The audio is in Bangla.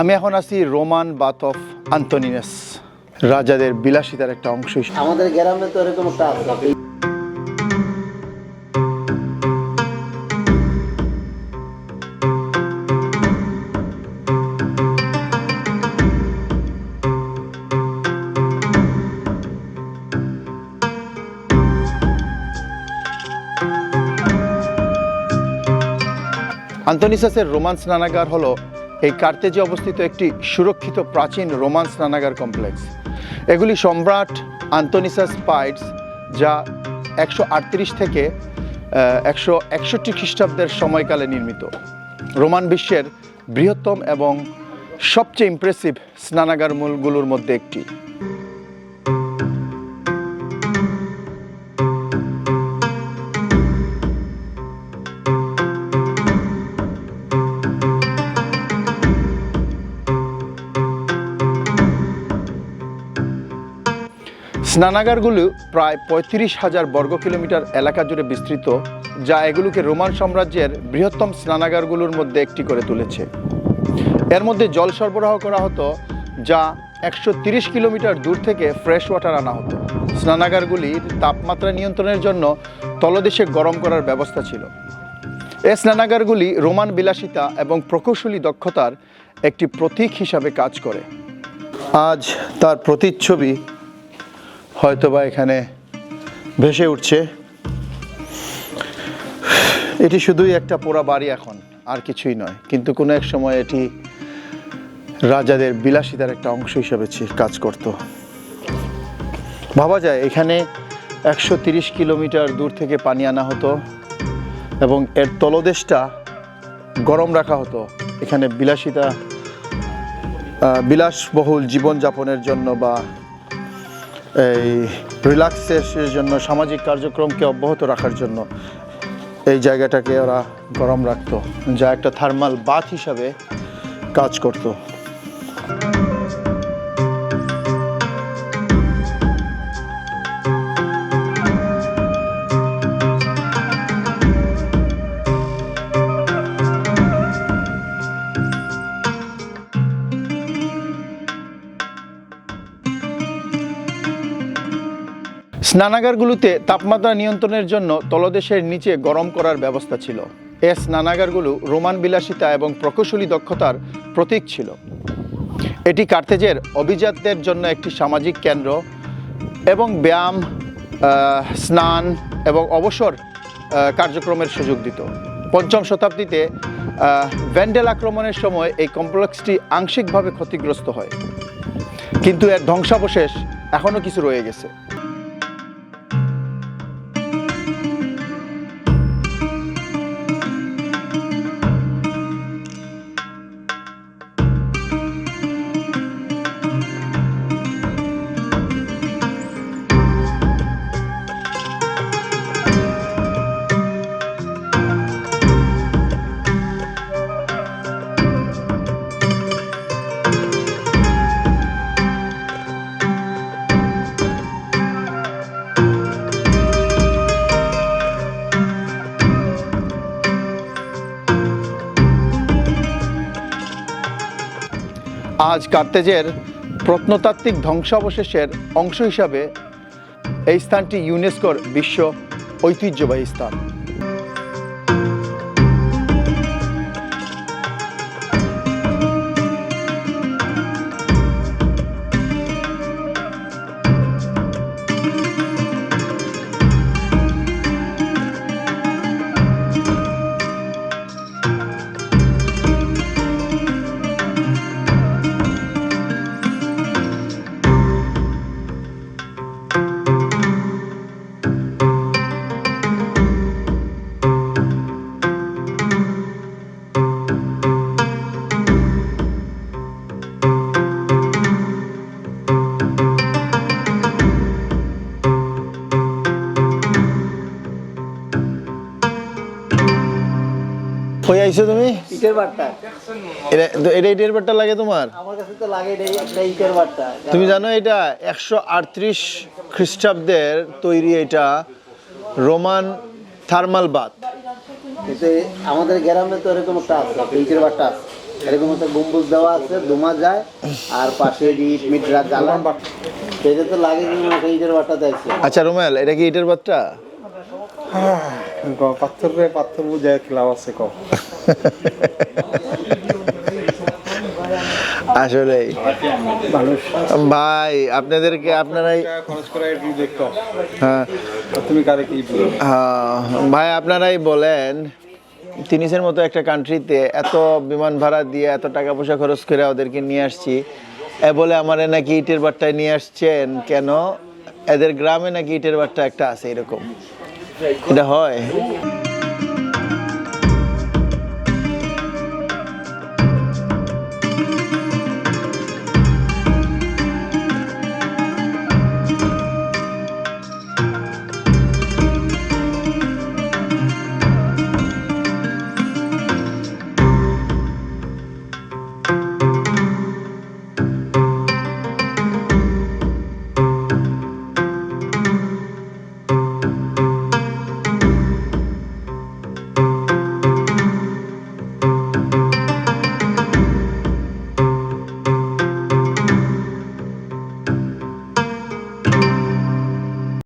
আমি এখন আছি রোমান বাথ অফ আন্তনিনাস রাজাদের বিলাসিতার একটা অংশ আমাদের গ্রামে তো এরকম একটা আন্তনিসাসের রোমান স্নানাগার হলো এই কার্তেজে অবস্থিত একটি সুরক্ষিত প্রাচীন রোমান স্নানাগার কমপ্লেক্স। এগুলি সম্রাট আন্তনিসাস পাইটস যা একশো আটত্রিশ থেকে একশো একষট্টি খ্রিস্টাব্দের সময়কালে নির্মিত। রোমান বিশ্বের বৃহত্তম এবং সবচেয়ে ইমপ্রেসিভ স্নানাগার মূলগুলোর মধ্যে একটি। স্নানাগারগুলো প্রায় পঁয়ত্রিশ হাজার বর্গ কিলোমিটার এলাকা জুড়ে বিস্তৃত, যা এগুলোকে রোমান সাম্রাজ্যের বৃহত্তম স্নানাগারগুলোর মধ্যে একটি করে তুলেছে। এর মধ্যে জল সরবরাহ করা হতো, যা একশো কিলোমিটার দূর থেকে ফ্রেশ ওয়াটার আনা হতো। স্নানাগারগুলির তাপমাত্রা নিয়ন্ত্রণের জন্য তলদেশে গরম করার ব্যবস্থা ছিল। এই স্নানাগারগুলি রোমান বিলাসিতা এবং প্রকৌশলী দক্ষতার একটি প্রতীক হিসাবে কাজ করে। আজ তার প্রতিচ্ছবি হয়তোবা এখানে ভেসে উঠছে। এটি শুধুই একটা পোড়া বাড়ি এখন, আর কিছুই নয়। কিন্তু কোনো এক সময় এটি রাজাদের বিলাসিতার একটা অংশ হিসাবে কাজ করত। ভাবা যায়, এখানে একশো কিলোমিটার দূর থেকে পানি আনা হতো এবং এর তলদেশটা গরম রাখা হতো। এখানে বিলাসিতা বিলাসবহুল জীবনযাপনের জন্য বা এই রিল্যাক্সের জন্য, সামাজিক কার্যক্রমকে অব্যাহত রাখার জন্য এই জায়গাটাকে ওরা গরম রাখতো। যা একটা থার্মাল বাথ হিসাবে কাজ করত। স্নানাগারগুলোতে তাপমাত্রা নিয়ন্ত্রণের জন্য তলদেশের নিচে গরম করার ব্যবস্থা ছিল। এ স্নানাগারগুলো রোমান বিলাসিতা এবং প্রকৌশলী দক্ষতার প্রতীক ছিল। এটি কার্তেজের অভিজাতদের জন্য একটি সামাজিক কেন্দ্র এবং ব্যায়াম স্নান এবং অবসর কার্যক্রমের সুযোগ দিত। পঞ্চম শতাব্দীতে ভ্যান্ডেল আক্রমণের সময় এই কমপ্লেক্সটি আংশিকভাবে ক্ষতিগ্রস্ত হয়। কিন্তু এর ধ্বংসাবশেষ এখনও কিছু রয়ে গেছে। আজ কার্তেজের প্রত্নতাত্ত্বিক ধ্বংসাবশেষের অংশ হিসাবে এই স্থানটি ইউনেস্কোর বিশ্ব ঐতিহ্যবাহী স্থান। কই আইছো তুমি? ইটের বাট্টা। এটা এটা ইটের বাট্টা লাগে তোমার? আমার কাছে তো লাগে একটা ইটের বাট্টা। তুমি জানো এটা একশো আটত্রিশ খ্রিস্টাব্দের তৈরি এটা রোমান থার্মাল বাথ। আমাদের গ্রামে তো এরকম একটা আছে ইটের বাট্টা আছে। এরকম একটা গম্বুজ দেওয়া আছে দোমা যায় আর পাশে ইট মিটরা জ্বালা সেটা তো লাগে ইটের বাট্টা দেখছে আচ্ছা রুমেল এটা কি ইটের বাচ্চা পাথর রে পাথর বুঝায় খেলাও আছে কম আসলে ভাই আপনাদেরকে আপনারাই হ্যাঁ। হ্যাঁ, ভাই আপনারাই বলেন তিনিসের মতো একটা কান্ট্রিতে এত বিমান ভাড়া দিয়ে এত টাকা পয়সা খরচ করে ওদেরকে নিয়ে আসছি এ বলে আমারে নাকি ইটের বাট্টায় নিয়ে আসছেন? কেন? এদের গ্রামে নাকি ইটের বাট্টা একটা আছে এরকম। এটা হয়।